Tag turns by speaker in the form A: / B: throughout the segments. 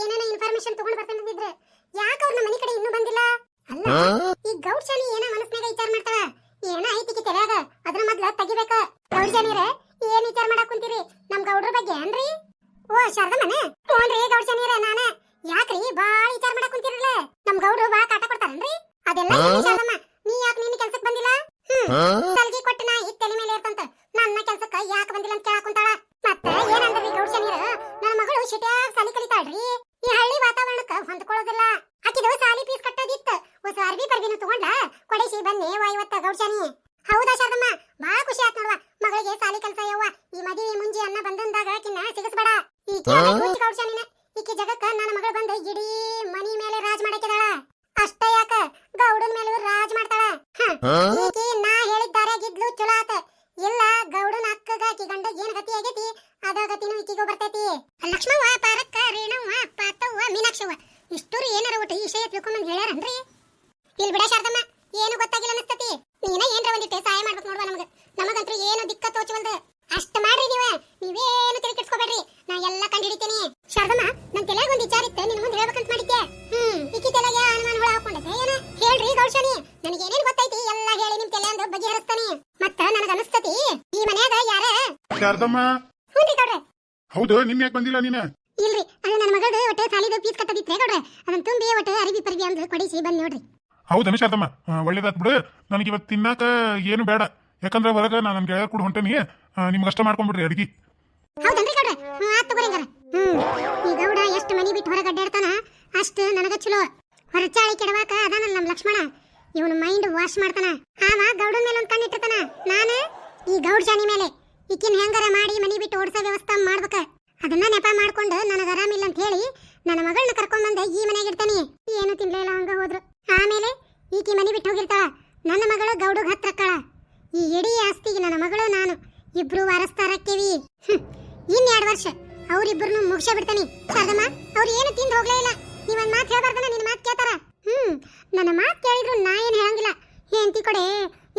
A: ಏನೇನೋ ಇನ್ಫಾರ್ಮೇಶನ್ ತಗೊಂಡ್ ಬರ್ತಾನಿದ್ರೆ ಯಾಕ ಅವ್ರ ಮನೆ ಕಡೆ ಇನ್ನೂ ಬಂದಿಲ್ಲ? ಅಲ್ಲ ಈ ಗೌಡ್ಶಾನಿ ಏನ ಮನಸ್ನಾಗ ವಿಚಾರ ಮಾಡ್ತಾವ ಏನ ಐತಿ ತಲೆಯಾಗ? ಅದ್ರ ಮೊದ್ಲ ತೆಗಿಬೇಕ. ಗೌಡ್ಶಾನಿರ ಏನ್ ವಿಚಾರ ಮಾಡಕ್ ಕುಂತೀರಿ? ನಮ್ ಗೌಡ್ರ ಬಗ್ಗೆ ಏನ್ರಿ? ಓ ಶಾರದಮ್ಮನ? ಹ್ಞೂನ್ರಿ ಗೌಡ್ಶಾನಿರ ನಾನ. ಯಾಕ್ರಿ ಬಾಳ ವಿಚಾರ ಮಾಡಕ್ ಕುಂತೀರಲ್ಲ? ನಮ್ ಗೌಡ್ರು ಬಾ ಕಾಟ ಕೊಡ್ತಾರನ್ರಿ? ಅದೆಲ್ಲ ಶಾರದಮ್ಮ. ನೀ ಯಾಕೆ ನಿನ್ನ ಕೆಲ್ಸಕ್ ಬಂದಿಲ್ಲ? ಹ್ಮ್ ಸಲ್ಗಿ ಕೊಟ್ಟ ನಾ ಈ ತಲೆ ಮೇಲೆ ಇರ್ತಂತ ನನ್ನ ಕೆಲ್ಸಕ್ಕ ಯಾಕ ಬಂದಿಲ್ಲ ಅಂತ ಕೇಳಕ್ ಕುಂತಾಳ? ಮತ್ತೆ ಏನಂದ್ರಿ ಗೌಡ್ಶಾನಿರ ನನ್ನ ಮಗಳು ಶಿಟ್ಯಾಗ ಸಾಲಿ ಕಲಿತಾಳ್ರಿ ಈ ಹಳ್ಳಿ ವಾತಾವರಣಕ್ಕ ಹೊಂದ್ಕೊಳ್ಳೋದಿಲ್ಲ ಆಕಿದು ಸಾಲಿ ಫೀಸ್ ಕಟ್ಟೋದಿತ್ತ ಹೊಸ ಅರ್ಬಿ ಪರ್ಬಿನು ತಗೊಂಡ ಕೊಡಿಸಿ ಬನ್ನಿ ವಾ ಇವತ್ತ ಗೌಡ್ಶಾನಿ ಹೌದಾ ಶಾರದಮ್ಮ ಬಾಳ ಖುಷಿ ಆತ್ ನೋಡ್ವ ಮಗಳಿಗೆ ಸಾಲಿ ಕಲ್ಸ ಯವ್ವ ಈ ಮದುವೆ ಮುಂಜಿ ಅನ್ನ ಬಂದಂದಾಗ ಕಿನ್ನ ಸಿಗಸ್ಬೇಡ ಈಕೆ ಹುಚ್ಚ ಗೌಡ್ಶಾನಿನ ಈಕೆ ಜಗಕ್ಕ ನನ್ನ ಮಗಳು ಬಂದ ಇಡೀ ಮನಿ ಮೇಲೆ ರಾಜ್ ಮಾಡಕ್ಕಿದಾಳ ಅಷ್ಟ ಯಾಕ ಗೌಡನ್ ಮೇಲೂ ರಾಜ್ ಮಾಡ್ತಾಳ ಹ ಈಕಿ ನಾ ಹೇಳಿದ್ದಾರೆ ಗಿದ್ಲು ಚಲೋ ಆತ ಇಲ್ಲ ಗೌಡನ ಅಕ್ಕಗ ಆಕಿ ಗಂಡ ಏನ್ ಗತಿ ಆಗೈತಿ ಅದ ಗತಿನೂ ಈಕಿಗೂ ಬರ್ತೈತಿ ಲಕ್ಷ್ಮವ್ವ ಪಾರಕ್ಕ ರೇಣವ್ವ ಪಾತವ್ವ ಮೀನಾಕ್ಷವ್ವ ಇಷ್ಟೂರು ಏನಾರ ಒಟ್ಟು ಈ ವಿಷಯ ತಿಳ್ಕೊಂಡ್ ಹೇಳ್ಯಾರನ್ರಿ ಇಲ್ ಬಿಡ ಶಾರದಮ್ಮ ಏನು ಗೊತ್ತಾಗಿಲ್ಲ ಅನಸ್ತತಿ ನೀನ ಏನ್ರ ಒಂದಿಟ್ಟೆ ಸಹಾಯ ಮಾಡ್ಬೇಕು ನೋಡ್ವಾ ನಮಗ ನಮಗಂತೂ ಏನು ದಿಕ್ಕ ತೋಚವಲ್ದು ಅಷ್ಟ ಮಾಡ್ರಿ ನೀವ ನೀವೇನು ತಲೆ ಕೆಡ್ಸ್ಕೊಬೇಡ್ರಿ ನಾ ಎಲ್ಲ ಕಂಡಿಡಿತೇನೆ ಶಾರದಮ್ಮ ನನ್ ತಲೆಯಾಗ ಒಂದ್ ವಿಚಾರ ಇತ್ತು ನಿನ್ ಮುಂದೆ ಹೇಳ್ಬೇಕಂತ ಮಾಡಿದ್ದೆ ಹ್ಮ್ ಈಕಿ ತಲೆಗೆ ಅನುಮಾನ ಹುಳ ಹಾಕೊಂಡೈತೆ ಏನ ಹೇಳ್ರಿ ಗೌಶಾನಿ ನನಗೆ ಏನೇನ್ ಗೊತ್ತೈತಿ ಎಲ್ಲ ಹೇಳಿ ನಿಮ್ ತಲೆ ಅಂದು ಬಗೆಹರಿಸ್ತಾನೆ ಮತ್ತ ನನಗ ಅನಸ್ತತಿ ಈ ಮನ್ಯಾಗ ಯಾರ
B: ಶಾರದಮ್ಮ? ಹೌದು ನಿನ್ ಯಾಕೆ ಬಂದಿಲ್ಲ ನೀನ?
A: ಇಲ್ರಿ ಅದು ನನ್ನ ಮಗಳ್ದು ಒಟ್ಟೆ ಸಾಲಿದ ಫೀಸ್ ಕಟ್ಟದಿತ್ರೆ ಗೌಡ್ರೆ. ಅದನ್ನ ತುಂಬಿ ಒಟ್ಟೆ ಅರಿವಿ ಪರಿವಿ ಅಂದ್ರೆ ಕೊಡಿಸಿ ಬಂದ್ ನೋಡ್ರಿ.
B: ಹೌದನ ಶಾರದಮ್ಮ. ಒಳ್ಳೇದಾತ್ ಬಿಡು. ನನಗೆ ಇವತ್ತು ತಿನ್ನಾಕ ಏನು ಬೇಡ. ಯಾಕಂದ್ರೆ ಹೊರಗೆ ನಾನು ನನ್ನ ಗೆಳೆಯರ್ ಕೂಡ ಹೊಂಟೇನಿ. ನಿಮ್ಗೆ ಅಷ್ಟ ಮಾಡ್ಕೊಂಡ್ಬಿಡ್ರಿ ಅಡಿಗೆ.
A: ಹೌದನ್ರಿ ಗೌಡ್ರೆ? ಹ್ಞೂ ಆತ್ ತಗೋರಿಂಗಾರ ಈ ಗೌಡ ಎಷ್ಟು ಮನಿ ಬಿಟ್ಟು ಹೊರಗೆ ಅಡ್ಡಾಡ್ತಾನ ಅಷ್ಟು ನನಗೆ ಚಲೋ ಹೊರಚಾಳಿ ಕೆಡವಾಕ ಅದಾನ ನಮ್ಮ ಲಕ್ಷ್ಮಣ. ಇವನು ಮೈಂಡ್ ವಾಶ್ ಮಾಡ್ತಾನ. ಆವ ಗೌಡನ ಮೇಲೆ ಒಂದು ಕಣ್ಣಿಟ್ಟಿರ್ತಾನ ನಾನು ಈ ಗೌಡ್ ಜಾನಿ ಮೇಲೆ. ಈಕಿನ ಹೆಂಗಾರ ಮಾಡಿ ಮನಿ ಬಿಟ್ಟು ಓಡಿಸೋ ವ್ಯವಸ್ಥೆ ಮಾಡ್ಬೇಕ. ಅದನ್ನ ನೆಪ ಮಾಡ್ಕೊಂಡು ನನಗೆ ಆರಾಮಿಲ್ಲ ಅಂತ ಹೇಳಿ ನನ್ನ ಮಗಳನ್ನ ಕರ್ಕೊಂಡ್ಬಂದೆ ಈ ಮನೆಗೆ ಇಡ್ತಾನೆ. ಏನು ತಿನ್ಲಿಲ್ಲ ಹಂಗ ಹೋದ್ರು. ಆಮೇಲೆ ಈಕಿ ಮನಿ ಬಿಟ್ಟು ಹೋಗಿರ್ತಾಳ. ನನ್ನ ಮಗಳು ಗೌಡಗ್ ಹತ್ರಕ್ಕಳ ಈ ಇಡೀ ಆಸ್ತಿಗೆ ನನ್ನ ಮಗಳು ನಾನು. ಇಬ್ರು ವಾರಸ್ತಾರಕ್ಕೇವಿ ಇನ್ ಎರಡು ವರ್ಷ ಅವ್ರಿಬ್ರು ಮುಗಿಸ ಬಿಡ್ತಾನೆ. ಶಾರದಮ್ಮ ಅವ್ರು ಏನು ತಿಂದು ಹೋಗ್ಲೇ ಇಲ್ಲ. ನೀವೊಂದ್ ಮಾತು ಹೇಳ್ಬಾರ್ದನ, ನಿನ್ ಮಾತು ಕೇಳ್ತಾರ. ಹ್ಮ್, ನನ್ನ ಮಾತು ಕೇಳಿದ್ರು ನಾ ಏನು ಹೇಳಂಗಿಲ್ಲ. ಹೆಂಡತಿ ಕಡೆ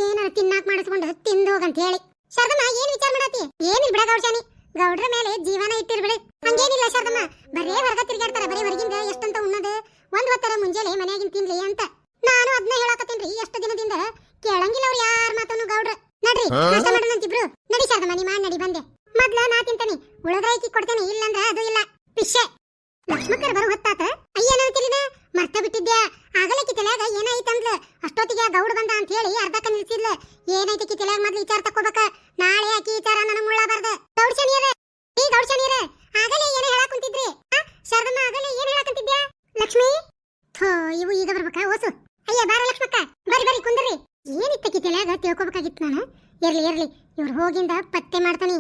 A: ಏನಾರ ತಿನ್ನಾಕ್ ಮಾಡಿಸ್ಕೊಂಡು ತಿಂದು ಹೋಗಂತ ಹೇಳಿ. ಶಾರದಮ್ಮ ಏನ್ ವಿಚಾರ ಮಾಡಾತಿ? ಏನಿಲ್ಲ ಬಿಡ ಗೌಡ್ಸಾನಿ ಗೌಡ್ರ ಮೇಲೆ ಜೀವನ ಇಟ್ಟಿರ್ಬಿಡು. ಹಂಗೇನಿಲ್ಲ ಶಾರದಮ್ಮ ಬರೇ ಹೊರಗ ತಿರ್ಗಾಡ್ತಾರ ಬರೀ ಹೊರಗಿಂದ ಎಷ್ಟಂತ ಉಣ್ಣದು. ಒಂದ್ ಹೊತ್ತರ ಮುಂಜಾನೆ ಮನೆಯಾಗಿನ ತಿನ್ಲಿ ಅಂತ. ನಾನು ಅದನ್ನ ಹೇಳಾಕತ್ತೀನ್ರಿ ಎಷ್ಟು ದಿನದಿಂದ. ಕೇಳಂಗಿಲ್ಲ ಅವ್ರು ಯಾರ ಮಾತನ್ನು ಗೌಡ್ರ. ನಡ್ರಿ ನಾಷ್ಟ ಮಾಡೋಣ ಅಂತಿಬ್ರು. ನಡಿ ಶಾರದಮ್ಮ ನೀ ಮಾಡಿ ನಡಿ ಬಂದೆ. ಮೊದ್ಲ ನಾ ತಿಂತಾನೆ. ಉಳದ್ರ ಐಕಿ ಕೊಡ್ತೇನೆ ಇಲ್ಲಂದ್ರ ಅದು ಇಲ್ಲ. ಪಿಶೆ ಲಕ್ಷ್ಮಕರ್ ಬರೋ ಹೊತ್ತಾತ. ಅಯ್ಯನ ತಿಳಿದ ಮರ್ತ ಬಿಟ್ಟಿದ್ದೆ ಆಗಲಕ್ಕಿ ತಲೆಯಾಗ ಏನಾಯ್ತಂದ್ಲ ಅಷ್ಟೊತ್ತಿಗೆ ಗೌಡ ಬಂದ ಅಂತ ಹೇಳಿ ಅರ್ಧಕ್ಕ ನಿಲ್ಸಿದ್ಲ. ಏನೈತಿ ತಲೆಯಾಗ ಮೊದ್ಲು ವಿಚಾರ ತಕೋಬೇಕ ನಾಳೆ ಆಕಿ ವಿಚಾರ ನನ್ನ ಮುಳ್ಳಬಾರ್ದ ಗೌಡ್ಸನಿಯರ ಈ ಗೌಡ್ಸನಿಯರ ಆಗಲೇ ಏನೇ ಹೇಳಕ್ ಕುಂತಿದ್ರಿ ಆ? ಶಾರದಮ್ಮ ಆಗಲೇ ಏನ್ ಹೇಳಕ್ ಕುಂತಿದ್ಯಾ ಲಕ್ಷ್ಮಿ ಥೋ ಇವು ಈಗ ಬರ್ಬೇಕಾ ಓಸು ಅಯ್ಯ ಬಾರ ಲಕ್ಷ್ಮಕ್ಕ ಬರ್ರಿ ಬರ್ರಿ ಕುಂದ್ರಿ ಏನಿತ್ತಕ್ಕಿ ತಲ್ಯಾಗ ತಿಳ್ಕೊಬೇಕಾಗಿತ್ತು ನಾನು ಇರ್ಲಿ ಇರ್ಲಿ ಇವ್ರು ಹೋಗಿಂದ ಪತ್ತೆ ಮಾಡ್ತಾನಿ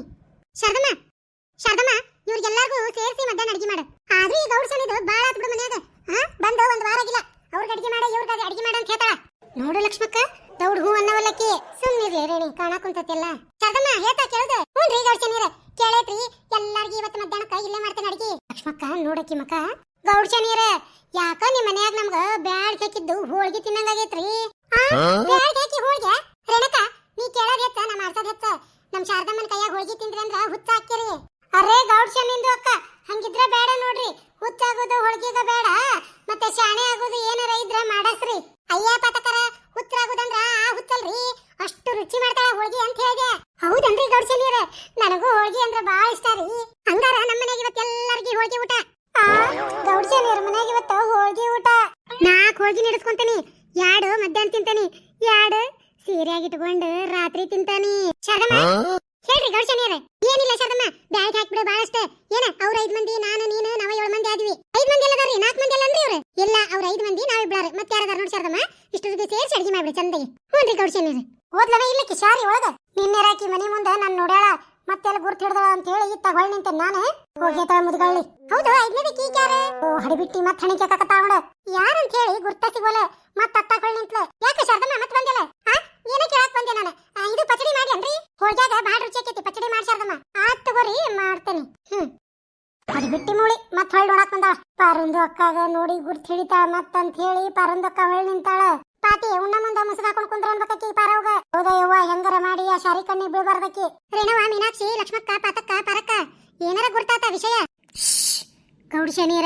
A: ಶಾರದಮ್ಮ ಶಾರದಮ್ಮ ಇವ್ರಿಗೆಲ್ಲರಿಗೂ ಸೇರಿಸಿ ಮಧ್ಯಾಹ್ನ ಅಡಿಗೆ ಮಾಡು ಆದ್ರೂ ಈ ಗೌಡ್ ಸಣಿದು ಬಾಳ ಆತ್ ಬಿಡು ಮನ್ಯಾಗ ಹಾ ಬಂದು ಒಂದ್ ವಾರ ಆಗಿಲ್ಲ ಅವ್ರಿಗೆ ಅಡಿಗೆ ಮಾಡ ಇವ್ರಿಗೆ ಅಡಿಗೆ ಮಾಡ ಅಂತ ಹೇಳ್ತಾಳ ನೋಡು ದೌಡ್ ಹೂ ಅನ್ನವಲ್ಲಕ್ಕಿ ಸುಮ್ಮನಿರ್ಲಿ ರೇಣಿ ಕಾಣಕ್ ಕುಂತತಿಲ್ಲ. ಶಾರದಮ್ಮ ಹೇಳ್ತಾ ಕೇಳ್ದ. ಹ್ಞೂನ್ರಿ ಗೌಡ್ ಶನೀರ ಕೇಳೈತ್ರಿ ಎಲ್ಲಾರ್ಗಿ ಇವತ್ತು ಮಧ್ಯಾಹ್ನಕ್ಕ ಇಲ್ಲೇ ಮಾಡ್ತೇನೆ ಅಡಿಗೆ. ಲಕ್ಷ್ಮಕ್ಕ ನೋಡಕ್ಕಿ ಮಕ್ಕ. ಗೌಡ್ ಶನೀರ ಯಾಕ ನಿಮ್ ಮನ್ಯಾಗ ನಮ್ಗ ಬ್ಯಾಡ್ ಹಾಕಿದ್ದು ಹೋಳ್ಗಿ ತಿನ್ನಂಗಾಗೈತ್ರಿ ಬ್ಯಾಡ್ ಹಾಕಿ ಹೋಳ್ಗೆ? ರೇಣಕ ನೀ ಕೇಳೋದ್ ಹೆಚ್ಚ ನಾ ಮಾಡ್ಸೋದ್ ಹೆಚ್ಚ. ನಮ್ ಶಾರದಮ್ಮನ ಕೈಯಾಗ ಹೋಳ್ಗಿ ತಿಂದ್ರಿ ಅಂದ್ರ ಹುಚ್ಚ ಹಾಕಿರಿ ಅರೇ ಗೌಡ್ ಶನಿಂದು ಅಕ್ಕ. ಹಂಗಿದ್ರೆ ಬೇಡ ನೋಡ್ರಿ. ಹುಚ್ಚಾಗೋದು ಹೋಳ್ಗಿಗ ಬೇಡ. ಮತ್ತೆ ಶಾಣೆ ಆಗೋದು ಏನಾರ ಇದ್ರ ಮಾಡಸ್ರಿ. ಅಯ್ಯ ಪಾತಕರ ಅಷ್ಟು ರುಚಿ ಮಾಡ್ತಾಳ ಹೋಳ್ಗಿ ಅಂತ ಹೇಳಿದೆ ಹೌದನ್ರಿ ಗೌಡ್ ನನಗೂ ಹೋಳ್ಗಿ ಅಂದ್ರೆ ಬಾಳ ಇಷ್ಟ ರೀ. ಹಂಗಾರ ನಮ್ಮ ಮನೆಗೆ ಇವತ್ತು ಎಲ್ಲರಿಗೂ ಹೋಳ್ಗಿ ಊಟ. ಆ ಗೌಡ್ ಮನೆಗೆ ಇವತ್ತು ಹೋಳ್ಗಿ ಊಟ. ನಾಲ್ಕು ಹೋಳ್ಗಿ ನಡೆಸ್ಕೊಂತೀನಿ. ಎರಡು ಮಧ್ಯಾಹ್ನ ತಿಂತಾನಿ. ಯಾಡು ಸೀರೆಯಾಗಿ ಇಟ್ಕೊಂಡು ರಾತ್ರಿ ತಿಂತಾನಿ. ಶರದಮ್ಮ ಹೇಳ್ರಿ ಗೌಡ್ ಏನಿಲ್ಲ ಶರದಮ್ಮ ಬ್ಯಾಗ್ ಹಾಕ್ಬಿಡು ಬಹಳಷ್ಟು ಏನ ಅವ್ರ ಐದ್ ಮಂದಿ ನಾನು ನೀನು ನಾವ ಏಳು ಮಂದಿ ಆದ್ವಿ. ಐದ್ ಮಂದಿ ಎಲ್ಲದಾರಿ ನಾಲ್ಕು ಮಂದಿ ಅಲ್ಲನ್ರಿ ಅವ್ರು. ಇಲ್ಲ ಅವ್ರ ಐದ್ ಮಂದಿ ನಾವ್ ಇಬ್ಳಾರ. ಮತ್ತೆ ಯಾರದಾರ ನೋಡಿ ಶರದಮ್ಮ ಇಷ್ಟು ಸೇರಿಸಿ ಅಡಿಗೆ ಮಾಡ್ಬಿಡಿ ಚಂದಗೆ. ಹ್ಞೂ ರೀ ಶನಿಯರ ಓದ್ಲವ ಇಲ್ಲ ಕಿಶಾರಿ ಒಳಗ. ನಿನ್ನೆ ರಾಕಿ ಮನಿ ಮುಂದೆ ನಾನು ನೋಡ್ಯಾಳ, ಮತ್ತೆಲ್ಲ ಗುರ್ತು ಹಿಡ್ದಳ ಅಂತ ಹೇಳಿ ಇತ್ತ ಹೊಳ್ ನಿಂತೆ ನಾನು. ಹೋಗಿ ಮುದ್ಗಳ್ಳಿ. ಹೌದು ಐದನೇ ಕೀ ಕ್ಯಾರೆ? ಓ, ಹಡಿಬಿಟ್ಟಿ ಮತ್ ಹಣಿಕೆ ಯಾರು ಅಂತ ಹೇಳಿ ಗುರ್ತ ಸಿಗೋಲೆ ಮತ್ ಹೊಳ್ ನಿಂತ್ಲೆ. ಯಾಕೆ ಶಾರದಮ್ಮ ಮತ್ತೆ ಬಂದಿಲ್ಲ? ಆ, ಏನ ಕೇಳಕ್ ಬಂದೆ ನಾನು? ಇದು ಪಚಡಿ ಮಾಡ್ಲನ್ರಿ ಹೋಳ್ಗ್ಯಾಗ ಬಾಳ ರುಚಿ ಆಕೈತಿ, ಪಚಡಿ ಮಾಡ್ಸಾರ್ದಮ್ಮ ಆತ್ ತಗೋರಿ, ಮಾಡ್ತೇನೆ. ಹ್ಮ್. ಅದು ಬಿಟ್ಟಿ ಮೂಳಿ ಮತ್ ಹೊಳ್ ನೋಡಕ್ ಬಂದಾಳ. ಪಾರಂದು ಅಕ್ಕಾಗ ನೋಡಿ ಗುರ್ತ ಹಿಡಿತಾಳ ಮತ್ತೆ ಅಂತ ಹೇಳಿ ಪಾರಂದು ಅಕ್ಕ ಹೊಳ್ ನಿಂತಾಳ. ಪಾತಿ ಉಣ್ಣ ಮುಂದ ಮುಸುಗಾಕೊಂಡು ಕುಂದ್ರ ಅನ್ಬೇಕಿ ಪಾರವ್ಗ ಹೌದಾ ಯವ್ವ ಹೆಂಗಾರ ಮಾಡಿ ಆ ಶಾರಿ ಕಣ್ಣಿ ಬೀಳ್ಬಾರ್ದಕ್ಕಿ? ರೇಣವ, ಮೀನಾಕ್ಷಿ, ಲಕ್ಷ್ಮಕ್ಕ, ಪಾತಕ್ಕ, ಪರಕ್ಕ, ಏನಾರ ಗುರ್ತಾತ ವಿಷಯ? ಗೌಡಶನೀರ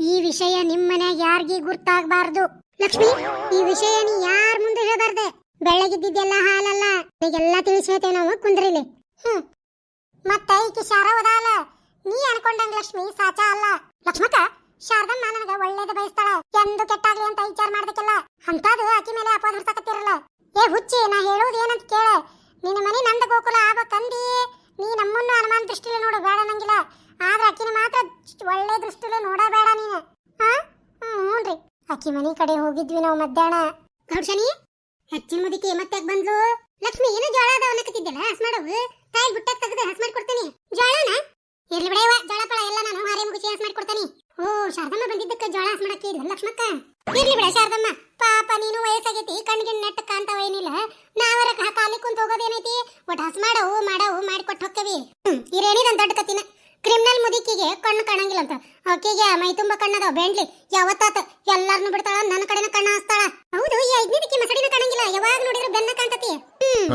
A: ಈ ವಿಷಯ ನಿಮ್ ಮನ್ಯಾಗ ಯಾರಿಗಿ ಗುರ್ತಾಗಬಾರ್ದು. ಲಕ್ಷ್ಮಿ, ಈ ವಿಷಯ ನೀ ಯಾರ ಮುಂದೆ ಹೇಳಬಾರ್ದೆ? ಬೆಳಗಿದ್ದಿದ್ದೆಲ್ಲ ಹಾಲಲ್ಲ ಈಗೆಲ್ಲ ತಿಳಿಸಿ ಹೇಳ್ತೇವೆ ನಾವು, ಕುಂದ್ರಿಲಿ. ಹ್ಮ್. ಮತ್ತೆ ಈಕಿ ಶಾರವದಾಲ ನೀ ಅನ್ಕೊಂಡಂಗ ಲಕ್ಷ್ಮಿ ಸಾಚ ಅಲ್ಲ. ಲಕ್ಷ್ಮಕ್ಕ, ಶಾರದಮ್ಮ ನನಗ ಒಳ್ಳೇದ ಬಯಸ್ತಾಳ. ಎಂದು ಕೆಟ್ಟಾಗ್ಲಿ ಅಂತ ವಿಚಾರ ಮಾಡ್ದಕ್ಕೆಲ್ಲ ಅಂತದು ಆಕಿ ಮೇಲೆ ಅಪಾದ ಹೊರ್ಸಕತ್ತಿರಲ್ಲ ಏ ಹುಚ್ಚಿ, ನಾ ಹೇಳೋದು ಏನಂತ ಕೇಳ. ನಿನ್ನ ಮನೆ ನಂದ ಗೋಕುಲ ಆಗ್ಬೇಕಂದಿ ನೀ ನಮ್ಮನ್ನು ಅನುಮಾನ ದೃಷ್ಟಿಲಿ ನೋಡು, ಬೇಡ ನಂಗಿಲ್ಲ. ಆದ್ರೆ ಅಕ್ಕಿನ ಮಾತ್ರ ಒಳ್ಳೆ ದೃಷ್ಟಿಲಿ ನೋಡಬೇಡ ನೀನು. ಹಾ ಹ್ಞೂ ರೀ. ಆಕಿ ಮನೆ ಕಡೆ ಹೋಗಿದ್ವಿ ನಾವು ಮಧ್ಯಾಹ್ನ. ಗೌಡಶನಿ ಹೆಚ್ಚಿನ ಮುದಿಕೆ ಮತ್ತೆ ಬಂದ್ಲು? ಲಕ್ಷ್ಮಿ, ಏನು ಜೋಳ ಅದಾವ ಅನ್ನಕತ್ತಿದ್ದಲ್ಲ, ಹಸ್ ಮಾಡವು? ತಾಯಿ ಬುಟ್ಟಾಗ ತೆಗೆದು ಹಸ್ ಮಾಡಿ ಕೊಡ್ತೀನಿ ಜೋಳನ ಇರ್ಲಿ ಬಿಡವ ಜೋಳ ಎಲ್ಲ ನಾನು ಹಾರಿ ಮುಗಿಸಿ ಮಾಡಿ ಕೊಡ್ತೀನಿ ಓ, ಶಾರದಮ್ಮ ಬಂದಿದ್ದಕ್ಕೆ ಜೋಳ ಹಸ್ ಮಾಡಕ್ಕೆ ಇಲ್ಲ ಲಕ್ಷ್ಮಕ್ಕ. ಇರ್ಲಿ ಬಿಡ ಶಾರದಮ್ಮ, ಪಾಪ ನೀನು ವಯಸ್ಸಾಗೈತಿ, ಕಣ್ಣಿಗೆ ನೆಟ್ಟ ಕಾಣ್ತಾವ ಏನಿಲ್ಲ. ನಾವರ ಕಾಲಿ ಕುಂತ ಹೋಗೋದೇನೈತಿ ಒಟ್ಟು ಹಸ್ ಮಾಡವು ಮಾಡವು ಮಾಡಿ ಕೊಟ್ಟು ಹೋಕ್ಕವಿ ಇರೇನಿದಂತ ದೊಡ್ಡ ಕತ್ತಿನ. ಕ್ರಿಮಿನಲ್ ಮುದುಕಿಗೆ ಕಣ್ಣು ಕಾಣಂಗಿಲ್ಲ ಅಂತ. ಆಕೆಗೆ ಮೈ ತುಂಬ ಕಣ್ಣದಾವ, ಬೆಂಡ್ಲಿ. ಯಾವತ್ತಾತ ಎಲ್ಲಾರ್ನು ಬಿಡ್ತಾಳ ನನ್ನ ಕಡೆನ ಕಣ್ಣ ಹಸ್ತಾಳ. ಹೌದು, ಈ ಐದ್ನೇದಕ್ಕೆ ಮಸಡಿನ ಕಾಣಂಗಿಲ್ಲ, ಯಾವಾಗ ನೋಡಿದ್ರು ಬೆನ್ನ ಕಾಣ್ತತಿ. ಹ್ಮ್.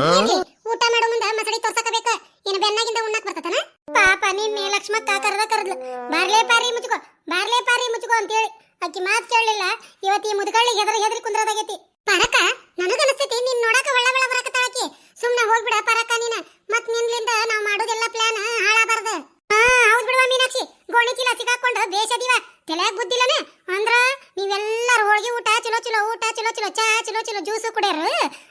A: ಊಟ ಮಾಡೋ ಮುಂದೆ ಮಸಡಿ ತೋರ್ಸಕಬೇಕ. ಏನ್ ಬೆನ್ನಾಗಿಂದ ಉಣ್ಣಕ್ ಬರ್ತತನ? ಪಾಪ ನಿನ್ನೆ ಲಕ್ಷ್ಮಕ್ಕ ಕರ್ದ ಕರ್ದ್ಲು. ಬಾರ್ಲೇ ಪಾರಿ ಮುಚ್ಕೋ, ಬಾರ್ಲೇ ಪಾರಿ ಮುಚ್ಕೋ ಅಂತೇಳಿ. ಅಕ್ಕಿ ಮಾತ್ ಕೇಳಲಿಲ್ಲ ಇವತ್ತು ಈ ಮುದುಗಳ್ಳಿ ಹೆದರಿ ಹೆದರಿ ಕುಂದ್ರದಾಗೈತಿ. ಪರಕ ನನಗನಸ್ತೈತಿ ನಿನ್ ನೋಡಕ ಒಳ್ಳ ಒಳ್ಳ ಬರಕತ್ತಾಳಕಿ ಸುಮ್ನೆ ಹೋಗ್ಬಿಡ ಪರಕ ನೀನ ಮತ್ ನಿನ್ಲಿಂದ ನಾವ್ ಮಾಡೋದೆಲ್ಲ ಪ್ಲಾನ್ ಹಾಳಾಬಾರ್ದು ಹಾ ಹೌದ್ ಬಿಡುವ ಮೀನಾಕ್ಷಿ ಗೋಣಿ ಚೀಲ ಸಿಗಾಕೊಂಡು ದೇಶದಿವ ತಲೆಯಾಗ ಬುದ್ಧಿಲ್ಲನ ಅಂದ್ರ ನೀವೆಲ್ಲರೂ ಹೋಳಿಗೆ ಊಟ ಚಲೋ ಚಲೋ ಊಟ ಚಲೋ ಚಲೋ ಚಾ ಚಲೋ ಚಲೋ ಜ್ಯೂಸು ಕುಡಿಯರು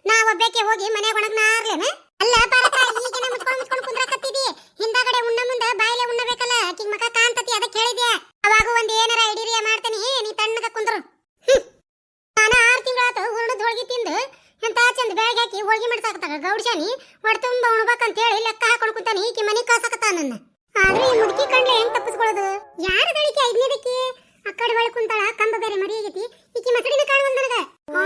A: ನಾವ್ ಒಬ್ಬಕ್ಕೆ ಹೋಗಿ ಮನೆಗೆ ಒಣಗ್ ನಾರ್ಲೇನ ಅಲ್ಲ ಪರಕ ಈಗಿನ ಮುಚ್ಕೊಂಡ್ ಮುಚ್ಕೊಂಡ್ ಕುಂದ್ರಕತ್ತಿದಿ ಹಿಂದಾಗಡೆ ಉಣ್ಣ ಮುಂದ ಬಾಯಿಲೆ ಉಣ್ಣಬೇಕಲ್ಲ ಆಕಿಗ್ ಮಕ ಕಾಂತತಿ ಅದಕ್ಕೆ ಹೇಳಿದ್ಯಾ ಅವಾಗ ಒಂದ್ ಏನಾರ ಐಡಿರಿಯ ಮಾಡ್ತೀನಿ ನೀ ತಣ್ಣಗ ಕುಂದ್ರು ನಾನು ಆರು ತಿಂಗಳಾತು ಹುರುಣದ ಹೋಳಿಗೆ ತಿಂದು ಎಂತ ಚಂದ ಬ್ಯಾಗ್ ಹಾಕಿ ಹೋಳಿಗೆ ಮಾಡ್ಸಾಕತ್ತಾಗ ಗೌಡ್ಶಾನಿ ಹೊಡ್ತುಂಬ ತುಂಬ ಉಣ್ಬೇಕಂತ ಹೇಳಿ ಲೆಕ್ಕ ಹಾಕೊಂಡು ಕುಂತಾನೆ ಈಕಿ ಮನೆ ಕಾಸಕತ್ತ ಆದ್ರೆ ಈ ಮುದುಕಿ ಕಂಡ್ಲೆ ಹೆಂಗ್ ತಪ್ಪಿಸ್ಕೊಳ್ಳೋದು? ಯಾರ ದಳಿಕೆ ಐದನೇದಕ್ಕೆ ಅಕ್ಕಡ ಬಳಿ ಕುಂತಾಳ ಕಂಬ ಬೇರೆ ಮರಿ ಆಗೈತಿ ಈಕಿ ಮಸಡಿನ ಕಾಣುವಂತ ನನಗ. ಹಾ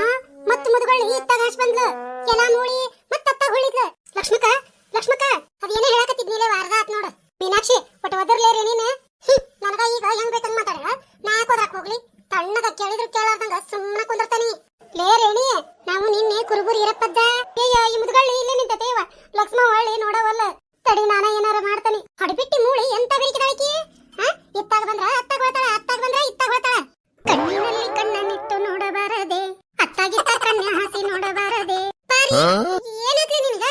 A: ಮತ್ ಮುದುಗಳ್ಳಿ ಇತ್ತಾಗ ಹಾಸ್ ಬಂದ್ಲು. ಕೆಲ ಮೂಳಿ ಮತ್ತ ಅತ್ತಾಗ ಹುಳಿದ್ಲು ಲಕ್ಷ್ಮಕ ಲಕ್ಷ್ಮಕ ಅದೇನೋ ಹೇಳಕತ್ತಿದ್ನಿಲೆ ವಾರದ ಆತ್ ನೋಡು. ಮೀನಾಕ್ಷಿ ಒಟ್ಟು ಒದರ್ಲೇರಿ ನೀನು? ಹ್ಮ್, ನನಗ ಈಗ ಹೆಂಗ್ ಬೇಕಂಗ್ ಮಾತಾಡ ನಾ ಯಾಕೋದ್ರಾಕ್ ಹೋಗ್ಲಿ? ತಣ್ಣಗ ಕೇಳಿದ್ರು ಕೇಳಾರ್ದಂಗ ಸುಮ್ಮನೆ ಕುಂದಿರ್ತಾನಿ. ಲೇ ರೇಣಿ ಕುರುಬುರಿ ಇರಪ್ಪದ್ದ ಏಯ, ಈ ಮುದುಗಳ್ಳಿ ಇಲ್ಲೇ ನಿಂತತೇವ ಲಕ್ಷ್ಮ ಹೊಳ್ಳಿ ನೋಡವಲ್ಲ. ತಡಿ, ನಾನ ಏನಾರ ಮಾಡ್ತಾನೆ. ಹೊಡಿಬಿಟ್ಟಿ ಮೂಳಿ ಎಂತ ಬೆರಿಕಿದಾಳಕಿ ಇತ್ತಾಗ ಬಂದ್ರ ಅತ್ತಾಗ ಹೋತಾಳ ಅತ್ತಾಗ ಬಂದ್ರ ಇತ್ತಾಗ ಹೋತಾಳ ಕಣ್ಣಿನಲ್ಲಿ ಕಣ್ಣನ್ನಿಟ್ಟು ನೋಡಬಾರದೆ ಅತ್ತಾಗಿತ್ತ ಕಣ್ಣ ಹಾಸಿ ನೋಡಬಾರದೆ ಪಾರಿ ಏನಾಗ್ಲಿ ನಿನಗ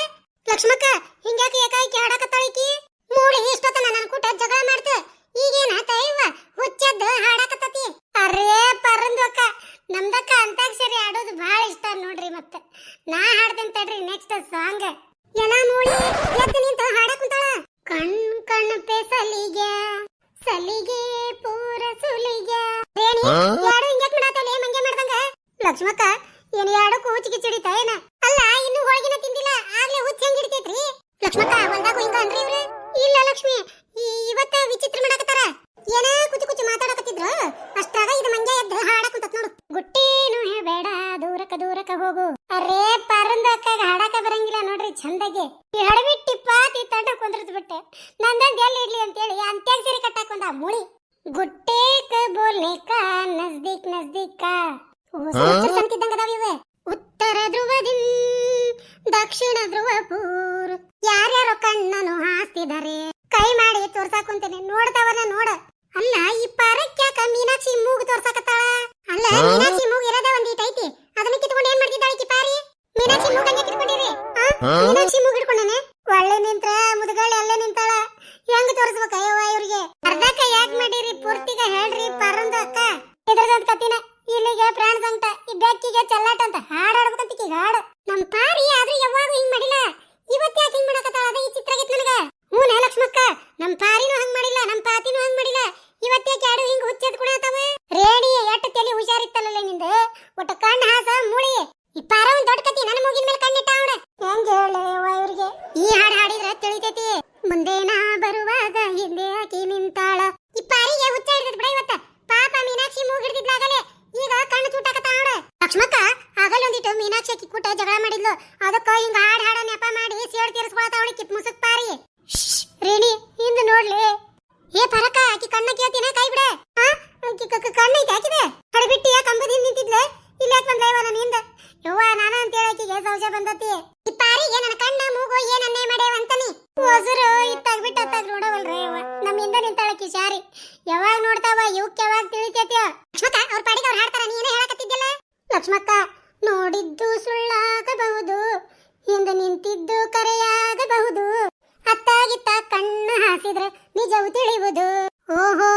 A: ಲಕ್ಷ್ಮಕ್ಕ ಹಿಂಗ್ಯಾಕೆ ಏಕಾಏಕಿ ಹಾಡಕತ್ತಾಳಿಕಿ ಮೂಳಿ ಇಷ್ಟೊತ್ತನ ನನ್ನ ಕೂಟ ಜಗಳ ಮಾಡ್ತ ಈಗೇನ ತೈವ ಹುಚ್ಚದ್ದ ಹಾಡಕತ್ತತಿ ಅರೇ ಪರಂದು ಅಕ್ಕ ನಮ್ದಕ್ಕ ಅಂತಾಕ್ಷರಿ ಆಡೋದು ಬಹಳ ಇಷ್ಟ ನೋಡ್ರಿ ಮತ್ತೆ ನಾ ಹಾಡ್ತೇನೆ ತಡ್ರಿ ನೆಕ್ಸ್ಟ್ ಸಾಂಗ್ ಎಲ್ಲ ಮೂಳಿ ಎದ್ದು ನಿಂತು ಹಾಡಕ್ ಕುಂತಾಳ. ಕಣ್ ಕಣ್ ಪೆ ಸಲಿಗೆ ಸಲಿಗೆ. ಪೂರ ಸುಲಿಗೆ ಏನಿ ಯಾರು ಹಿಂಗೆ ಮಾಡಾತಲೆ ಮಂಗೆ ಮಾಡ್ದಂಗ? ಲಕ್ಷ್ಮಕ್ಕ ಏನ್ ಯಾರು ಕೂಚಿ ಗಿಚಡಿ ಏನ? ಅಲ್ಲ ಇನ್ನು ಹೋಳಿಗೆನ ತಿಂದಿಲ್ಲ ಆಗ್ಲೇ ಹುಚ್ಚ ಹೆಂಗ್ ಹಿಡಿತೈತ್ರಿ ಲಕ್ಷ್ಮಕ್ಕ ಹೊಲ್ದಾಗ ಹಿಂಗ ಅನ್ರಿ ಇವ್ರು? ಇಲ್ಲ ಲಕ್ಷ್ಮಿ ಇವತ್ತ ವಿಚಿತ್ರ ಮಾಡಕತ್ತಾರ. ಏನ ಕುಚಿ ಕುಚಿ ಮಾತಾಡಕತ್ತಿದ್ರು ಅಷ್ಟಾಗ ಇದು ಮಂಗೆ ಎದ್ದು ಹಾಡಕುಂತತ್ ನೋಡು. ಗುಟ್ಟೇನು ಬೇಡ ದೂರಕ ದೂರಕ ಹೋಗು. ಅರೇ ಪರಂದಕ್ಕ ಹಾಡಕ ಬರಂಗಿಲ್ಲ ನೋಡ್ರಿ ಚಂದಗೆ. ಈ ಹಡಬಿಟ್ಟಿ ಪಾತಿ ತಂಡ ಕುಂದ್ರದ್ ಬಿಟ್ಟೆ. ನಂದಂದ್ ಎಲ್ಲಿ ಇಡ್ಲಿ ಅಂತೇಳಿ ಅಂತ್ಯಾಗ ಸೀರೆ ಕಟ್ಟಾಕೊಂಡ ಮುಳಿ. ಗುಟ್ಟೆ ಕ ಬೋಲ್ನೆ ಕಾ ನಜ್ದೀಕ್ ನಜ್ದೀಕ ಸಂತಿದ್ದಂಗ ಅದಾವ ಇವೆ. ಉತ್ತರ ಧ್ರುವದಿನ್ ದಕ್ಷಿಣ ಧ್ರುವ ಪೂರ್ ಯಾರ್ಯಾರೋ ಕಣ್ಣನು ಹಾಸ್ತಿದ್ದಾರೆ ಕೈ ಮಾಡಿ ತೋರ್ಸಾಕ್ ಕುಂತೇನೆ. ನೋಡ್ತಾವನ ನೋಡ. ಅಲ್ಲ ಈ ಪಾರಕ್ಯಾಕ ಮೀನಾಕ್ಷಿ ಮೂಗ್ ತೋರ್ಸಾಕತ್ತಾಳ? ಅಲ್ಲ ಮೀನಾಕ್ಷಿ ಮೂಗು ಇರೋದೇ ಒಂದೀಟ್ ಐತಿ. ಅದನ್ನ ಕಿತ್ಕೊಂಡು ಏನ್ ಮಾಡ್ತಿದ್ದಾಳೆ ಕಿ ಪಾರಿ ಮೀನಾಕ್ಷಿ ಮೂಗು ಹಂಗೆ ಕಿತ್ಕೊಂಡಿರಿ. ಆ? ಮೀನಾಕ್ಷಿ ತಲೆ ಸೌಜ ಬಂದತಿ. ಈ ಪಾರಿಗೆ ನನ್ನ ಕಣ್ಣ, ಮೂಗು ಏನನ್ನೇ ಅನ್ಯಾಯ ಮಾಡ್ಯಾವ ಅಂತಾನಿ. ಹೊಸರು ಇತ್ತಾಗ ಬಿಟ್ಟ ಅತ್ತಾಗ ನೋಡವಲ್ರಿ ನಮ್ಮ ನಮ್ಮಿಂದ ನಿಂತಾಳ ಕಿಶಾರಿ. ಯಾವಾಗ ನೋಡ್ತಾವ ಇವಕ್ಕೆ ಯಾವಾಗ ತಿಳಿತೈತಿ ಲಕ್ಷ್ಮಕ್ಕ, ಅವ್ರ ಪಾಡಿಗೆ ಅವ್ರು ಹಾಡ್ತಾರ ನೀನೇ ಹೇಳಕತ್ತಿದ್ದಿಲ್ಲ ಲಕ್ಷ್ಮಕ್ಕ, ನೋಡಿದ್ದು ಸುಳ್ಳಾಗಬಹುದು. ಹಿಂದೆ ನಿಂತಿದ್ದು ಕರೆಯಾಗಬಹುದು. ಅತ್ತಾಗಿತ್ತ ಕಣ್ಣು ಹಾಸಿದ್ರೆ ನಿಜವು ತಿಳಿಯುವುದು. ಓಹೋ,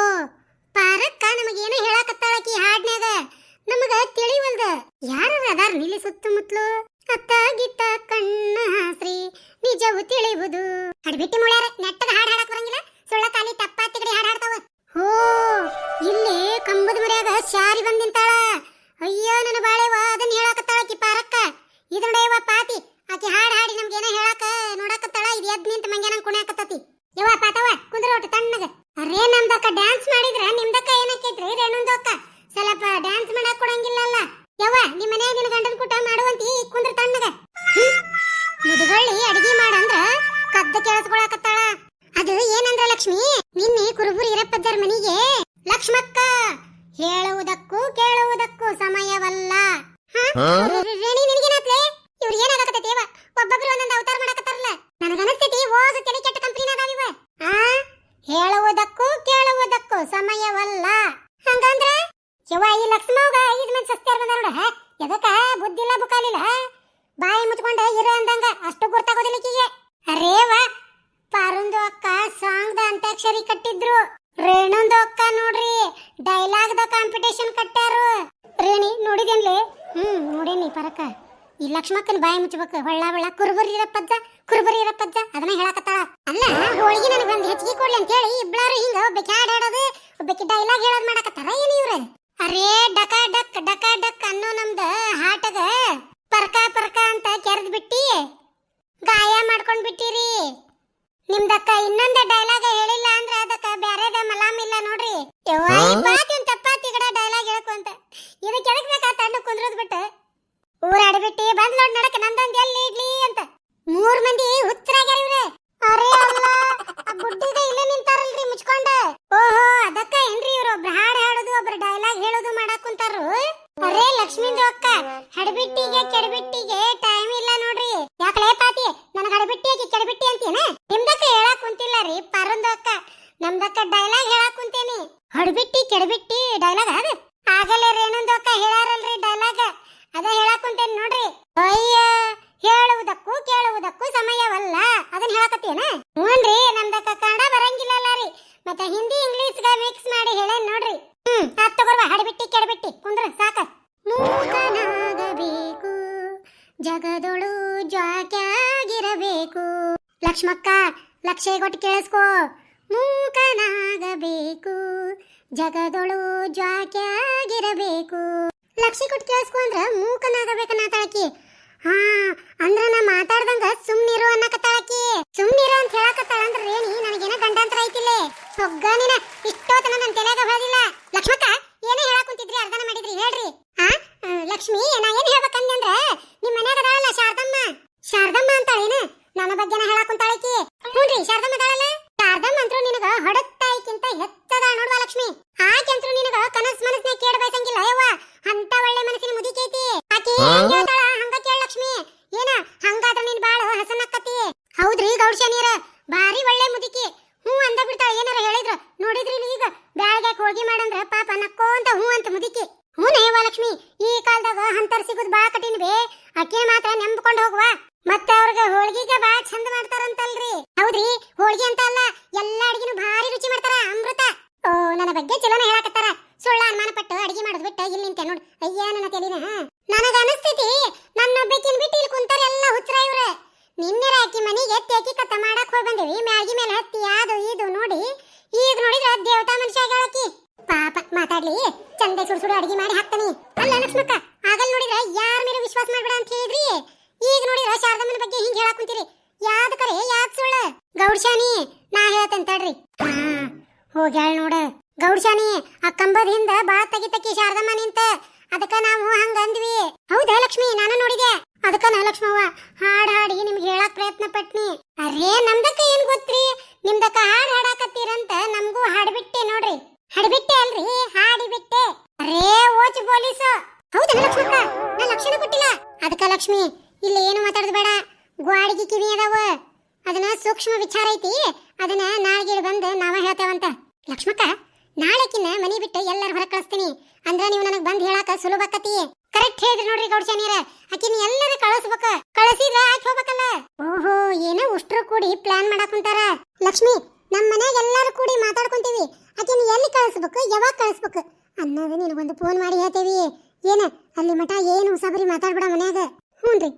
A: ಪಾರಕ್ಕ ನಮಗೇನು ಹೇಳಕತ್ತಾಳಕಿ ಹಾಡ್ನ್ಯಾಗ? ನಮಗ ತಿಳಿವಲ್ದ. ಯಾರು ಅದಾರ ನಿಲ್ಲಿ ಸುತ್ತಮುತ್ತಲು ಅತ್ತಾಗಿತ್ತ ಕಣ್ಣ ಶ್ರೀ ನಿಜವು ತಿಳಿಯುವುದು ಅಡ್ಬಿಟ್ಟಿ ಮುಳ್ಯಾರ ನೆಟ್ಟದ ಹಾಡ್ ಹಾಡಕ್ ಬರಂಗಿಲ್ಲ. ಸುಳ್ಳ ಕಾಲಿ ತಪ್ಪಾತಿ ಕಡೆ ಹಾಡ್ ಹಾಡ್ತಾವ. ಹೋ, ಇಲ್ಲಿ ಕಂಬದ ಮರ್ಯಾಗ ಶಾರಿ ಬಂದಿಂತಾಳ. ಅಯ್ಯೋ, ನನ್ನ ಬಾಳೆವ ಅದನ್ನ ಹೇಳಕತ್ತಾಳ ಆಕಿ ಪಾರಕ್ಕ. ಇದು ನೋಡೇವ ಪಾತಿ, ಆಕೆ ಹಾಡ್ ಹಾಡಿ ನಮ್ಗೆ ಏನೋ ಹೇಳಕ ನೋಡಕತ್ತಾಳ. ಇದು ಎದ್ ನಿಂತ ಮಂಗ್ಯಾನ ನಂಗೆ ಕುಣ್ಯಾಕತ್ತತಿ. ಯವ್ವ ಪಾತವ ಕುಂದ್ರ ಒಟ್ಟು ತಣ್ಣಗ. ಅರೇ, ನಮ್ದಕ್ಕ ಡ್ಯಾನ್ಸ್ ಮಾಡಿದ್ರ ನಿಮ್ದಕ್ಕ ಏನಕ್ಕೈತ್ರಿ ರೇಣುಂದಕ್ಕ. ಸ್ವಲ್ಪ ಡ್ಯಾನ್ಸ್ ಮಾಡಕ್ ಕೊಡಂಗಿಲ್ಲಲ್ಲ. ಯವ್ವ ನಿಮ್ಮ ಮನ್ಯಾಗ ನಿನ್ನ ಗಂಡನ ಕೂಟ ಮಾಡುವಂತಿ ಕುಂದ್ರ ತಣ್ಣಗ ಹ್ಮ್. ಮುದುಗಳ್ಳಿ ಅಡಿಗೆ ಮಾಡಂದ್ರ ಕದ್ದ ಕೇಳಿಸ್ಕೊಳಕತ್ತಾಳ ಅದು ಏನಂದ್ರ ಲಕ್ಷ್ಮಿ ನಿನ್ನೆ ಕುರುಬುರಿ ಇರಪ್ಪಜ್ಜರ ಮನಿಗೆ ಲಕ್ಷ್ಮಕ್ಕ ಹೇಳುವುದಕ್ಕೂ ಕೇಳುವುದಕ್ಕೂ ಸಮಯವಲ್ಲ ಹ? ರೇಣಿ ನಿನಗೇನಾತ್ಲೆ ಇವ್ರು ಏನಾಗಕತ್ತೈತಿ ಇವ ಒಬ್ಬೊಬ್ರು ಒಂದೊಂದು ಅವತಾರ ಮಾಡಕತ್ತಾರಲ್ಲ ನನಗನಸ್ತೈತಿ ಓಸು ತಲೆ ಕೆಟ್ಟ ಕಂಪನಿ ಅದಾವ ಇವ ಆ ಹೇಳುವುದಕ್ಕೂ ಕೇಳುವುದಕ್ಕೂ ಸಮಯವಲ್ಲ ಹಂಗಂದ್ರ ಯವ್ವ ಈ ಲಕ್ಷ್ಮವ್ಗ ಐದು ಮಂದಿ ಸಸ್ತ್ಯಾರ ಬಂದಾರ ನೋಡ ಎದಕ್ಕ? ಬುದ್ಧಿಲ್ಲ ಬುಕಾಲಿಲ್ಲ ಬಾಯಿ ಮುಚ್ಕೊಂಡ ಇರ ಅಂದಂಗ ಅಷ್ಟು ಗೊತ್ತಾಗೋದಿಲ್ಲ ಈಕಿಗೆ. ಅರೇವ, ಪಾರುಂದು ಅಕ್ಕ ಸಾಂಗ್ ದ ಅಂತ್ಯಾಕ್ಷರಿ ಕಟ್ಟಿದ್ರು. ರೇಣುಂದು ಅಕ್ಕ ನೋಡ್ರಿ ಡೈಲಾಗ್ ದ ಕಾಂಪಿಟೇಷನ್ ಕಟ್ಟಾರು ರೇಣಿ, ನೋಡಿದೇನ್ಲಿ? ಹ್ಮ್, ನೋಡೇನಿ ಪರಕ. ಈ ಲಕ್ಷ್ಮಕ್ಕನ ಬಾಯಿ ಮುಚ್ಚಬೇಕು ಹೊಳ್ಳ ಹೊಳ್ಳ ಕುರುಬರಿ ಇರಪ್ಪಜ್ಜ ಕುರುಬರಿ ಇರಪ್ಪಜ್ಜ ಅದನ್ನ ಹೇಳಕತ್ತಾಳ. ಅಲ್ಲ, ಹೋಳಿಗೆ ನನಗೆ ಒಂದು ಹೆಚ್ಚಿಗೆ ಕೊಡ್ಲಿ ಅಂತ ಹೇಳಿ ಇಬ್ಬಳಾರು ಹಿಂಗ ಒಬ್ಬಕ್ಕೆ ಹಾಡ್ ಹಾಡೋದು ಒಬ್ಬಕ್ಕೆ ಡೈಲಾಗ್ ಹೇಳೋದು ಮಾಡಕತ್ತಾರ ಏನು ಇವ್ರೆ? ಅರೇ, ಡಕ ಡಕ್ ಡಕ ಡಕ್ ಅನ್ನೋ ನಮ್ದ ಹಾಟಗ ಪರ್ಕ ಪರ್ಕ ಅಂತ ಕೆರೆದ್ ಬಿಟ್ಟಿ ಗಾಯ ಮಾಡ್ಕೊಂಡ್ ಬಿಟ್ಟಿರಿ ನಿಮ್ದಕ್ಕ ಇನ್ನೊಂದ ಡೈಲಾಗ್ ಹೇಳಿಲ್ಲ ಅಂದ್ರೆ ಅದಕ್ಕ ಬ್ಯಾರೆದ ಮಲಾಮ್ ಇಲ್ಲ ನೋಡ್ರಿ ಯವ್ವ ಈ ಪಾತಿ ಒಂದ್ ತಪ್ಪಾತಿ ಗಡ ಡೈಲಾಗ್ ಹೇಳ್ಕು ಅಂತ ಇದಕ್ಕೆ ಎದಕ್ ಬೇಕಾ ತಂಡ ಕುಂದ್ರದ್ ಬಿಟ್ಟು ಊರಾಡ್ಬಿಟ್ಟಿ ಬಂದ್ ನೋಡ್ ನಡಕ ನಂದೊಂದ್ ಎಲ್ಲಿ ಇಡ್ಲಿ ಅಂತ ಮೂರ್ ಮಂದಿ ಹುಚ್ಚರಾಗ್ಯಾರ ಇವ್ರೆ ಅರೇ ಅಲ್ಲ ಆ ಬುಡ್ಡಿಗ ಇಲ್ಲೇ ನಿಂತಾರಲ್ರಿ ಮುಚ್ಕೊಂಡ ಓಹೋ ಅದಕ್ಕ ಏನ್ರಿ ಇವ್ರು ಒಬ್ರು ಹಾಡ್ ಹಾಡೋದು ಒಬ್ರು ಡೈಲಾಗ್ ಹೇಳೋದು ಮಾಡಕ್ ಕುಂತಾರು ಅಕ್ಕ ಹಡಬಿಟ್ಟಿಗೆ, ಕೆಡಬಿಟ್ಟಿಗೆ ಟೈಮ್ ಇಲ್ಲ ನೋಡ್ರಿ. ಯಾಕಲೇ ಪಾತಿ? ನನಗ ಹಡಬಿಟ್ಟಿಗೆ ಕೆಡಬಿಟ್ಟಿ ಅಂತೀನ? ನಿಮ್ದಕ್ಕ ಹೇಳಕ್ ಕುಂತಿಲ್ಲ ರೀ, ಪರಂದು ಅಕ್ಕ. ನಮ್ದಕ್ಕ ಡೈಲಾಗ್ ಹೇಳಕ್ ಕುಂತೇನಿ. ಹಡಬಿಟ್ಟಿ, ಕೆಡಬಿಟ್ಟಿ ಡೈಲಾಗ್ ಅದ? ಆಗಲೇ ಅಕ್ಕ ಹೇಳಾರಲ್ರಿ ಡೈಲಾಗ್ ಅದ ಹೇಳಕ್ ಕುಂತೇನಿ ನೋಡ್ರಿ. ಅಯ್ಯ, ಹೇಳುವುದಕ್ಕೂ ಕೇಳುವುದಕ್ಕೂ ಸಮಯವಲ್ಲ. ಅದನ್ನ ಹೇಳಕತ್ತೇನ? ಹ್ಞೂನ್ರಿ ನಮ್ದಕ್ಕ ಕನ್ನಡ ಬರಂಗಿಲ್ಲಲ್ಲ ರೀ. ಮತ್ತೆ ಹಿಂದಿ ಇಂಗ್ಲಿಷ್ ಮಿಕ್ಸ್ ಮಾಡಿ ಹೇಳೇನ್ ನೋಡ್ರಿ. ಹ್ಮ್, ಅದ್ ತಗೋರ್ವ, ಹಡಬಿಟ್ಟಿ, ಕೆಡಬಿಟ್ಟಿ. ಕುಂದ್ರ, ಸಾಕ. ಮೂಕನಾಗಬೇಕು ಜಗದೊಳು ಜ್ವಾಕ್ಯಾಗಿರಬೇಕು. ಲಕ್ಷ್ಮಕ್ಕ, ಲಕ್ಷೆ ಕೊಟ್ಟು ಕೇಳಿಸ್ಕೋ. ಮೂಕನಾಗಬೇಕು. ಜಗದೊಳು ಜ್ವಾಕ್ಯಾಗಿರಬೇಕು. ಲಕ್ಷೆ ಕೊಟ್ಟು ಕೇಳಿಸ್ಕೊ ಅಂದ್ರ ಮೂಕನಾಗಬೇಕನ್ನ ತಾಳಕಿ. ಹಾ, ಅಂದ್ರ ನಾ ಮಾತಾಡ್ದಂಗ ಸುಮ್ನಿರು ಅನ್ನಕತ್ತಾಳಕಿ ಸುಮ್ನಿರು ಅಂತ ಹೇಳಕತ್ತಾಳ ಅಂದ್ರ ರೇಣಿ, ನನಗೇನ ಗಂಡಾಂತರ ಐತಿಲ್ಲೇ. ಹೊಗ್ಗಾನಿನ ಇಷ್ಟೋತನ ನನ್ನ ತಲೆಗ ಬರಲಿಲ್ಲ ಲಕ್ಷ್ಮಕ್ಕ ಏನೇ ಹೇಳಕ್ ಕುಂತಿದ್ರಿ ಅರ್ಧನ ಮಾಡಿದ್ರಿ ಹೇಳ್ರಿ. ಆ ಲಕ್ಷ್ಮಿ ನಾ ಏನ್ ಹೇಳ್ಬೇಕಂದೆ ಅಂದ್ರ ನಿಮ್ ಮನ್ಯಾಗ ಅದಾಳಲ್ಲ ಶಾರದಮ್ಮ ಶಾರದಮ್ಮ ಅಂತಾಳೇನ ನನ್ನ ಬಗ್ಗೆನ ಹೇಳಕ್ ಕುಂತಾಳಕಿ ಹ್ಞೂನ್ರಿ ಶಾರದಮ್ಮ ಅದಾಳಲ್ಲ ಶಾರದಮ್ಮ ಅಂತ್ರು ನಿನಗ ಹೊಡತ್ತಾಯಿಕ್ಕಿಂತ ಹೆಚ್ಚದಾಳ ನೋಡ್ವಾ ಲಕ್ಷ್ಮಿ ಆಕೆಂತ್ರು ನಿನಗ ಕನಸ್ ಮನಸ್ನೇ ಕೇಳ ಬಯಸಂಗಿಲ್ಲ ಯವ್ವ ಅಂತ ಒಳ್ಳೆ ಮನಸ್ಸಿನ ಮುದಿಕೈತಿ ಆಕಿ ಹೆಂಗ್ ಹೇಳ್ತಾಳ ಹಂಗ ಕೇಳ ಲಕ್ಷ್ಮಿ ಏನ ಹಂಗಾದ್ರ ನಿನ್ ಬಾಳು ಹಸನಕ್ಕತಿ ಹೌದ್ರಿ ಗೌಡ್ಶ ನೀರ ಭಾರಿ ಒಳ್ಳೆ ಮುದಿಕಿ ಹ್ಞೂ ಅಂದ ಬಿಡ್ತಾಳ ಏನಾರ ಹೇಳಿದ್ರ ನೋಡಿದ್ರಿ ಇಲ್ಲಿ ಈಗ ಬ್ಯಾಳ್ಗ್ಯಾಕ ಹೋಳ್ಗಿ ಮಾಡಂದ್ರ ಪಾಪ ನಕ್ಕೋಂತ ಹ್ಞೂ ಅಂತ ಮುದಿಕಿ ಹ್ಞೂ ನೇವ ಲಕ್ಷ್ಮಿ ಈ ಕಾಲದಾಗ ಹಂತರ್ ಸಿಗುದ್ ಬಾ ಕಠಿಣ ಬೇ ಆಕೆ ಮಾತ್ರ ನೆಂಬ್ಕೊಂಡ್ ಹೋಗುವ ಮತ್ತೆ ಅವ್ರಿಗೆ ಹೋಳ್ಗಿಗೆ ಬಾ ಚಂದ ಮಾಡ್ತಾರಂತಲ್ರಿ ಹೌದ್ರಿ ಹೋಳ್ಗಿ ಅಂತ ಅಲ್ಲ ಎಲ್ಲಾ ಅಡಿಗೆನು ಭಾರಿ ರುಚಿ ಮಾಡ್ತಾರ ಅಮೃತ ಓ ನನ್ನ ಬಗ್ಗೆ ಚಲೋನ ಹೇಳಕತ್ತಾರ ಸುಳ್ಳ ಅನುಮಾನ ಪಟ್ಟು ಅಡಿಗೆ ಮಾಡೋದು ಬಿಟ್ಟು ಇಲ್ಲಿ ನಿಂತೆ ನೋಡ್ ಅಯ್ಯ ನನ್ನ ತಲೆನ ನನಗ ಅನಸ್ತೈತಿ ನನ್ನೊಬ್ಬಕಿನ್ ಬಿಟ್ಟು ಇಲ್ಲಿ ಕುಂತಾರ ಎಲ್ಲ ಹುಚ್ಚರ ಇವ್ರೆ ನಿನ್ನೆ ರಾಕಿ ಮನೆಗೆ ತೇಕಿ ಕತ್ತ ಮಾಡಕ್ ಹೋಗಿ ಬಂದಿವಿ ಮ್ಯಾಗಿ ಮೇಲೆ ಹತ್ತಿ ಅದು ಇದು ನೋಡಿ ಈಗ ನೋಡಿದ್ರ ದೇವತಾ ಮನುಷ್ಯ ಆಗ್ಯಾಳಕಿ ಪಾಪ ಮಾತಾಡ್ಲಿ ಚಂದ ಸುಡು ಸುಡು ಅಡಿಗೆ ಮಾಡಿ ಹಾಕ್ತಾನಿ ಅಲ್ಲ ಲಕ್ಷ್ಮಕ್ಕ ಆಗಲ್ ನೋಡಿದ್ರ ಯಾರ ಮೇಲೆ ವಿಶ್ವಾಸ ಮಾಡ್ಬೇಡ ಅಂತ ಹೇಳಿದ್ರಿ ಈಗ ನೋಡಿದ್ರ ಶಾರದಮ್ಮನ ಬಗ್ಗೆ ಹಿಂಗ್ ಹೇಳಕ್ ಕುಂತೀರಿ ಯಾವ್ದು ಕರೆ ಯಾವ್ದು ಸುಳ್ಳು ಗೌಡ್ಶಾನಿ ನಾ ಹೇಳ್ತೇನೆ ತಡ್ರಿ ಹಾ ಹೋಗ್ಯಾಳ ನೋಡ. ಗೌಡ್ಶಾನಿ ಆ ಕಂಬದ ಹಿಂದ ಬಾ ತಗಿ ತಕ್ಕಿ ಶಾರದಮ್ಮ ನಿಂತ. ಅದಕ್ಕ ನಾವು ಹಂಗ ಅಂದ್ವಿ. ಹೌದಾ ಲಕ್ಷ್ಮಿ? ನಾನು ನೋಡಿದೆ. ಅದಕ್ಕ ನಾ ಲಕ್ಷ್ಮವ್ವ, ಹಾಡ್ ಹಾಡಿ ನಿಮ್ಗೆ ಹೇಳಕ್ ಪ್ರಯತ್ನ ಪಟ್ನಿ. ಅರೇ, ನಮ್ದಕ್ಕ ಏನ್ ಗೊತ್ತ್ರಿ? ನಿಮ್ದಕ್ಕ ಹಾಡ್ ಹಾಡಾಕತ್ತೀರಂತ ನಮಗೂ ಹಾಡ್ಬಿಟ್ಟೆ ನೋಡ್ರಿ. ಹಾಡ್ಬಿಟ್ಟೆ ಅಲ್ರಿ, ಹಾಡಿಬಿಟ್ಟೆ. ಅರೇ, ಓಚ್ ಪೊಲೀಸ್. ಹೌದಾ ಲಕ್ಷ್ಮಕ್ಕ? ನಾ ಲಕ್ಷಣ ಕೊಟ್ಟಿಲ್ಲ. ಅದಕ್ಕ ಲಕ್ಷ್ಮಿ, ಇಲ್ಲಿ ಏನು ಮಾತಾಡೋದು ಬೇಡ. ಗ್ವಾಡಿಗೆ ಕಿವಿ ಅದಾವ. ಅದನ್ನ ಸೂಕ್ಷ್ಮ ವಿಚಾರ ಐತಿ. ಅದನ್ನ ನಾಳೆಗೆ ಬಂದು ನಾವ ಹೇಳ್ತೇವಂತ. ಲಕ್ಷ್ಮಕ್ಕ, ನಾಳೆಕಿನ್ನ ಮನಿ ಬಿಟ್ಟು ಎಲ್ಲರ ಹೊರ ಕಳಿಸ್ತೀನಿ. ಅಂದ್ರ ನೀವು ನನಗ್ ಬಂದ್ ಹೇಳಾಕ ಸುಲಭ ಆಕತಿ. ಕರೆಕ್ಟ್ ಹೇಳಿದ್ರಿ ನೋಡ್ರಿ ಗೌಡ್ಸ ನೀರ. ಆಕಿನ ಎಲ್ಲರ ಕಳಿಸ್ಬೇಕ. ಕಳಿಸಿದ್ರ ಆಯ್ತು ಹೋಗ್ಬೇಕಲ್ಲ. ಓಹೋ, ಏನೋ ಉಷ್ಟ್ರು ಕೂಡಿ ಪ್ಲಾನ್ ಮಾಡಾಕುಂತಾರ ಲಕ್ಷ್ಮಿ ನಮ್ಮ ಮನ್ಯಾಗ ಎಲ್ಲರೂ ಕೂಡಿ ಮಾತಾಡ್ಕೊಂತೀವಿ. ಆಕಿನ ಎಲ್ಲಿ ಕಳಿಸ್ಬೇಕು, ಯಾವಾಗ ಕಳಿಸ್ಬೇಕು ಅನ್ನೋದು ನಿನಗೊಂದು ಫೋನ್ ಮಾಡಿ ಹೇಳ್ತೇವಿ. ಏನ, ಅಲ್ಲಿ ಮಠ ಏನು ಸಬರಿ ಮಾತಾಡ್ಬಿಡ ಮನ್ಯಾಗ? ಹ್ಞೂನ್ರಿ